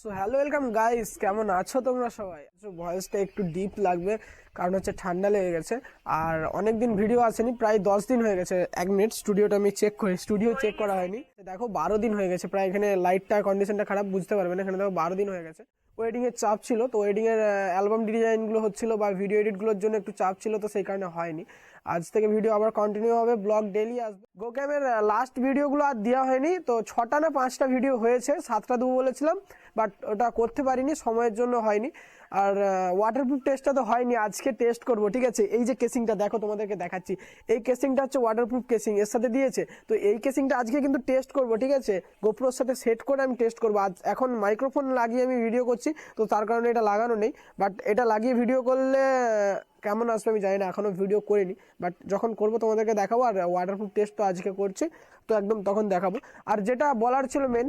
So hello welcome guys কেমন আছো তোমরা সবাই? ভয়েসটা একটু ডিপ লাগবে, কারণ হচ্ছে ঠান্ডা লেগে গেছে। আর অনেক দিন ভিডিও আসেনি, প্রায় দশ দিন হয়ে গেছে। এক মিনিট স্টুডিওটা আমি চেক করি স্টুডিও চেক করা হয়নি। দেখো, বারো দিন হয়ে গেছে, প্রায় এখানে লাইটটা কন্ডিশনটা খারাপ, বুঝতে পারবে না। এখানে দেখো, বারো দিন হয়ে গেছে। ওয়েডিং এর চাপ ছিল, তো ওয়েডিং এর অ্যালবাম ডিজাইনগুলো হচ্ছিল বা ভিডিও এডিটগুলোর জন্য একটু চাপ ছিল, তো সেই কারণে হয়নি। আজ থেকে ভিডিও আবার কন্টিনিউ হবে ব্লগ ডেলি আসবে। গোক্যামের লাস্ট ভিডিওগুলো আর দেওয়া হয়নি, তো ছটা না পাঁচটা ভিডিও হয়েছে, সাতটা দেবো বলেছিলাম। বাট ওটা করতে পারিনি, সময়ের জন্য হয়নি। আর ওয়াটারপ্রুফ টেস্টটা তো হয়নি, আজকে টেস্ট করব, ঠিক আছে? এই যে কেসিংটা দেখো তোমাদেরকে দেখাচ্ছি। এই কেসিংটা হচ্ছে ওয়াটারপ্রুফ কেসিং এর সাথে দিয়েছে। তো এই কেসিংটা আজকে কিন্তু টেস্ট করব, ঠিক আছে? গোপ্রোর সাথে সেট করে আমি টেস্ট করব। আজ এখন মাইক্রোফোন লাগিয়ে আমি ভিডিও করছি, তো তার কারণে এটা লাগানো নেই। বাট এটা লাগিয়ে ভিডিও করলে, কেমন আসবে আমি জানি না এখনও ভিডিও করিনি। বাট যখন করব তোমাদেরকে দেখাবো, আর ওয়াটারপ্রুফ টেস্ট তো আজকে করছি। তো একদম তখন দেখাবো। আর যেটা বলার ছিল মেন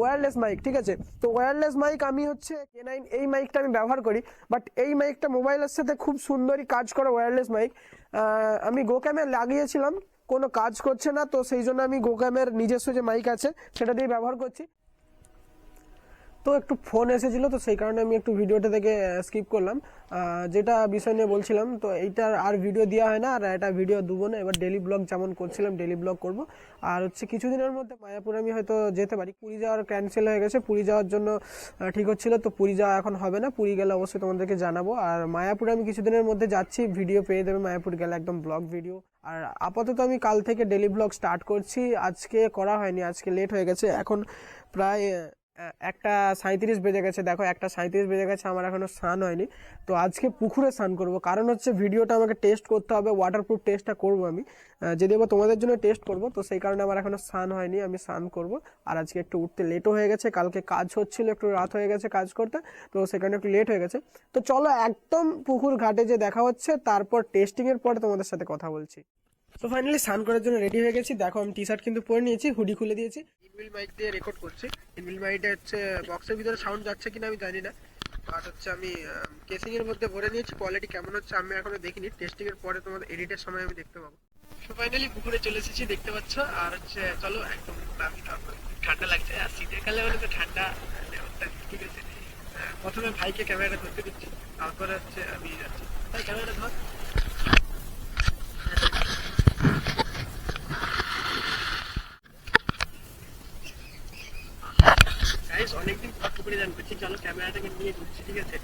ওয়্যারলেস মাইক ঠিক আছে? তো ওয়্যারলেস মাইক আমি হচ্ছে কে নাইন এই মাইকটা আমি ব্যবহার করি বাট এই মাইকটা মোবাইলের সাথে খুব সুন্দরই কাজ করে ওয়্যারলেস মাইক আমি গো গোক্যামে লাগিয়েছিলাম, কোনো কাজ করছে না, তো সেই জন্য আমি গো গোক্যামের নিজস্ব যে মাইক আছে, সেটা দিয়ে ব্যবহার করছি। তো একটু ফোন এসেছিল, তো সেই কারণে আমি একটু ভিডিওটা থেকে স্কিপ করলাম। যেটা বিষয় নিয়ে বলছিলাম, তো এইটার আর ভিডিও দেওয়া হয় না, আর এটা ভিডিও দেবো না এবার ডেলি ব্লগ যেমন করছিলাম ডেলি ব্লগ করব। আর হচ্ছে কিছুদিনের মধ্যে মায়াপুর আমি হয়তো যেতে পারি। পুরী যাওয়ার ক্যান্সেল হয়ে গেছে। পুরী যাওয়ার জন্য ঠিক হচ্ছিল। তো পুরী যাওয়া এখন হবে না। পুরী গেলে অবশ্যই তোমাদেরকে জানাব। আর মায়াপুরে আমি কিছুদিনের মধ্যে যাচ্ছি। ভিডিও পেয়ে দেবে মায়াপুর গেলে একদম ব্লগ ভিডিও আর আপাতত আমি কাল থেকে ডেলি ব্লগ স্টার্ট করছি। আজকে করা হয়নি, আজকে লেট হয়ে গেছে। এখন প্রায় একটা সাঁত্রিশ বেজে গেছে। দেখো, একটা সাঁত্রিশ বেজে গেছে, আমার এখনও স্নান হয়নি। তো আজকে পুকুরে স্নান করব। কারণ হচ্ছে ভিডিওটা আমাকে টেস্ট করতে হবে ওয়াটারপ্রুফ টেস্টটা করব আমি। যদি আবার তোমাদের জন্য টেস্ট করব, তো সেই কারণে আমার এখনও স্নান হয়নি, আমি স্নান করব। আর আজকে একটু উঠতে লেটও হয়ে গেছে, কালকে কাজ হচ্ছিল, একটু রাত হয়ে গেছে কাজ করতে, তো সেখানে একটু লেট হয়ে গেছে। তো চলো, একদম পুকুর ঘাটে যে দেখা হচ্ছে, তারপর টেস্টিংয়ের পরে তোমাদের সাথে কথা বলছি। তো ফাইনালি স্নান করার জন্য রেডি হয়ে গেছি। দেখো, আমি টি শার্ট কিন্তু পরে নিয়েছি হুডি খুলে দিয়েছি। ইনবিল মাইক দিয়ে রেকর্ড করছি। ইনবিল মাইকটা হচ্ছে বক্সের ভিতরে সাউন্ড যাচ্ছে কিনা আমি জানি না। বাট হচ্ছে আমি কেসিং এর মধ্যে ভরে নিয়েছি কোয়ালিটি কেমন হচ্ছে আমি এখনও দেখিনি। টেস্টিং এর পরে তোমাদের এডিটের সময় আমি দেখতে পাবো। তো ফাইনালি পুকুরে চলে এসেছি, দেখতে পাচ্ছ। আর হচ্ছে, চলো একদম তারপর ঠান্ডা লাগছে। আর শীতের কালে হলে তো ঠান্ডা ঠিক আছে। প্রথমে ভাইকে ক্যামেরাটা ধরতে দিচ্ছি, তারপরে হচ্ছে আমি যাচ্ছি। ভাই ক্যামেরাটা ধর গাইস অনেকদিন পর পুকুরে জান করছি চলো ক্যামেরাটাকে নিয়ে ঢুকছি ঠিক আছে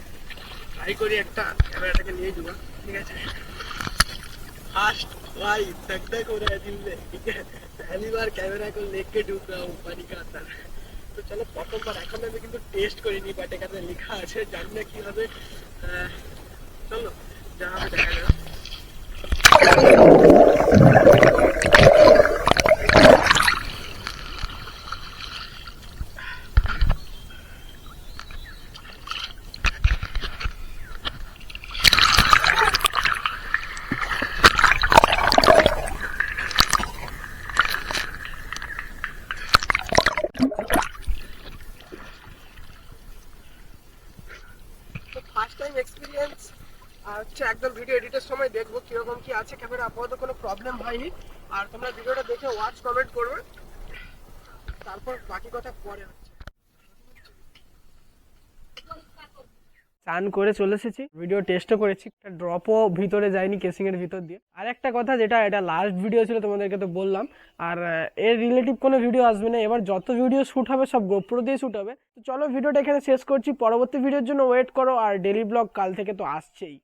ট্রাই করি একটা ক্যামেরাটাকে নিয়ে ঢুকা ঠিক আছে फास्ट भाई धक धक हो रहा है दिल में ठीक है पहली बार कैमरा को लेके डूब रहा हूँ पानी का अंदर তো চলো প্রথমবার এখন আমি কিন্তু টেস্ট করিনি বাট এখানে লেখা আছে জানি না কি হবে এক্সপিরিয়েন্স আর হচ্ছে একদম ভিডিও এডিটের সময় দেখব কীরকম কি আছে। ক্যামেরা আপাতত কোনো প্রবলেম হয়নি। আর তোমরা ভিডিওটা দেখে ওয়াচ কমেন্ট করবে। তারপর বাকি কথা পরে হচ্ছে। চান করে চলে এসেছি। ভিডিও টেস্টও করেছি। একটা ড্রপও ভিতরে যায়নি কেসিংয়ের ভিতর দিয়ে। আর একটা কথা যেটা, এটা লাস্ট ভিডিও ছিল, তোমাদেরকে তো বললাম। আর এর রিলেটিভ কোনো ভিডিও আসবে না। এবার যত ভিডিও শ্যুট হবে, সব গোপ্রো দিয়ে শ্যুট হবে। তো চলো ভিডিওটা এখানে শেষ করছি। পরবর্তী ভিডিওর জন্য ওয়েট করো। আর ডেলি ব্লগ কাল থেকে তো আসছেই।